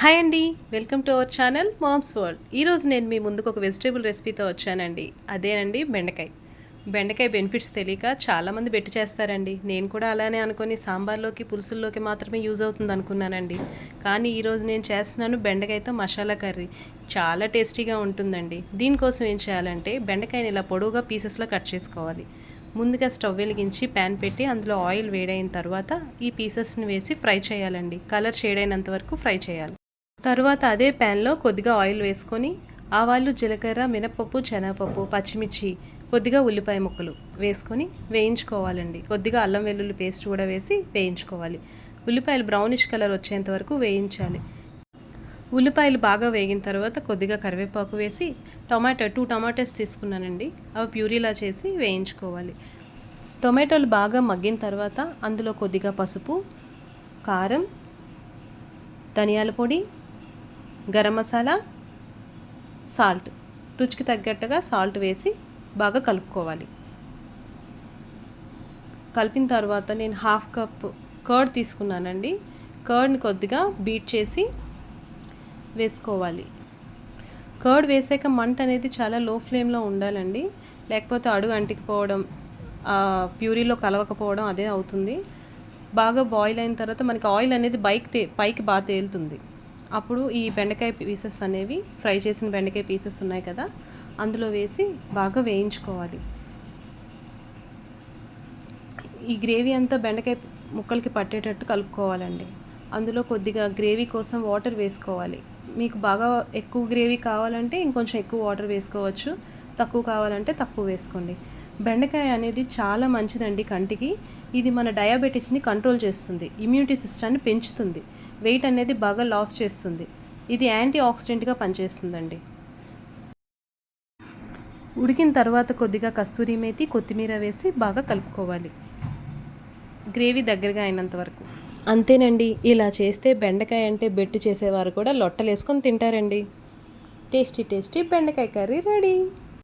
Hi అండి. Welcome to our channel Mom's World. ఈరోజు నేను మీ ముందుకు ఒక వెజిటేబుల్ రెసిపీతో వచ్చానండి. అదేనండి బెండకాయ. బెండకాయ బెనిఫిట్స్ తెలియక చాలామంది బెట్టి చేస్తారండి. నేను కూడా అలానే అనుకొని సాంబార్లోకి పులుసుల్లోకి మాత్రమే యూజ్ అవుతుంది అనుకున్నానండి. కానీ ఈరోజు నేను చేస్తున్నాను బెండకాయతో మసాలా కర్రీ. చాలా టేస్టీగా ఉంటుందండి. దీనికోసం ఏం చేయాలంటే బెండకాయని ఇలా పొడవుగా పీసెస్లో కట్ చేసుకోవాలి. ముందుగా స్టవ్ వెలిగించి ప్యాన్ పెట్టి అందులో ఆయిల్ వేడైన తర్వాత ఈ పీసెస్ని వేసి ఫ్రై చేయాలండి. కలర్ షేడ్ అయినంత వరకు ఫ్రై చేయాలి. తర్వాత అదే ప్యాన్లో కొద్దిగా ఆయిల్ వేసుకొని ఆవాలు జీలకర్ర మినపప్పు శనగపప్పు పచ్చిమిర్చి కొద్దిగా ఉల్లిపాయ ముక్కలు వేసుకొని వేయించుకోవాలండి. కొద్దిగా అల్లం వెల్లుల్లి పేస్ట్ కూడా వేసి వేయించుకోవాలి. ఉల్లిపాయలు బ్రౌనిష్ కలర్ వచ్చేంత వరకు వేయించాలి. ఉల్లిపాయలు బాగా వేగిన తర్వాత కొద్దిగా కరివేపాకు వేసి టొమాటో టూ టొమాటోస్ తీసుకున్నానండి. అవి ప్యూరీలా చేసి వేయించుకోవాలి. టొమాటోలు బాగా మగ్గిన తర్వాత అందులో కొద్దిగా పసుపు కారం ధనియాల పొడి గరం మసాలా సాల్ట్. రుచికి తగ్గట్టుగా సాల్ట్ వేసి బాగా కలుపుకోవాలి. కలిపిన తర్వాత నేను హాఫ్ కప్ కర్డ్ తీసుకున్నానండి. కర్డ్ని కొద్దిగా బీట్ చేసి వేసుకోవాలి. కర్డ్ వేసాక మంట అనేది చాలా లో ఫ్లేమ్లో ఉండాలండి. లేకపోతే అడుగు అంటికిపోవడం ప్యూరీలో కలవకపోవడం అదే అవుతుంది. బాగా బాయిల్ అయిన తర్వాత మనకి ఆయిల్ అనేది బైక్ తే పైకి బాగా తేలుతుంది. అప్పుడు ఈ బెండకాయ పీసెస్ అనేవి ఫ్రై చేసిన బెండకాయ పీసెస్ ఉన్నాయి కదా అందులో వేసి బాగా వేయించుకోవాలి. ఈ గ్రేవీ అంతా బెండకాయ ముక్కలకి పట్టేటట్టు కలుపుకోవాలండి. అందులో కొద్దిగా గ్రేవీ కోసం వాటర్ వేసుకోవాలి. మీకు బాగా ఎక్కువ గ్రేవీ కావాలంటే ఇంకొంచెం ఎక్కువ వాటర్ వేసుకోవచ్చు. తక్కువ కావాలంటే తక్కువ వేసుకోండి. బెండకాయ అనేది చాలా మంచిదండి కంటికి. ఇది మన డయాబెటీస్ని కంట్రోల్ చేస్తుంది ఇమ్యూనిటీ సిస్టాన్ని పెంచుతుంది వెయిట్ అనేది బాగా లాస్ చేస్తుంది. ఇది యాంటీ ఆక్సిడెంట్గా పనిచేస్తుందండి. ఉడికిన తర్వాత కొద్దిగా కస్తూరి మేతి కొత్తిమీర వేసి బాగా కలుపుకోవాలి. గ్రేవీ దగ్గరగా అయినంత వరకు. అంతేనండి ఇలా చేస్తే బెండకాయ అంటే బెట్టు చేసేవారు కూడా లొట్టలేసుకొని తింటారండి. టేస్టీ టేస్టీ బెండకాయ కర్రీ రెడీ.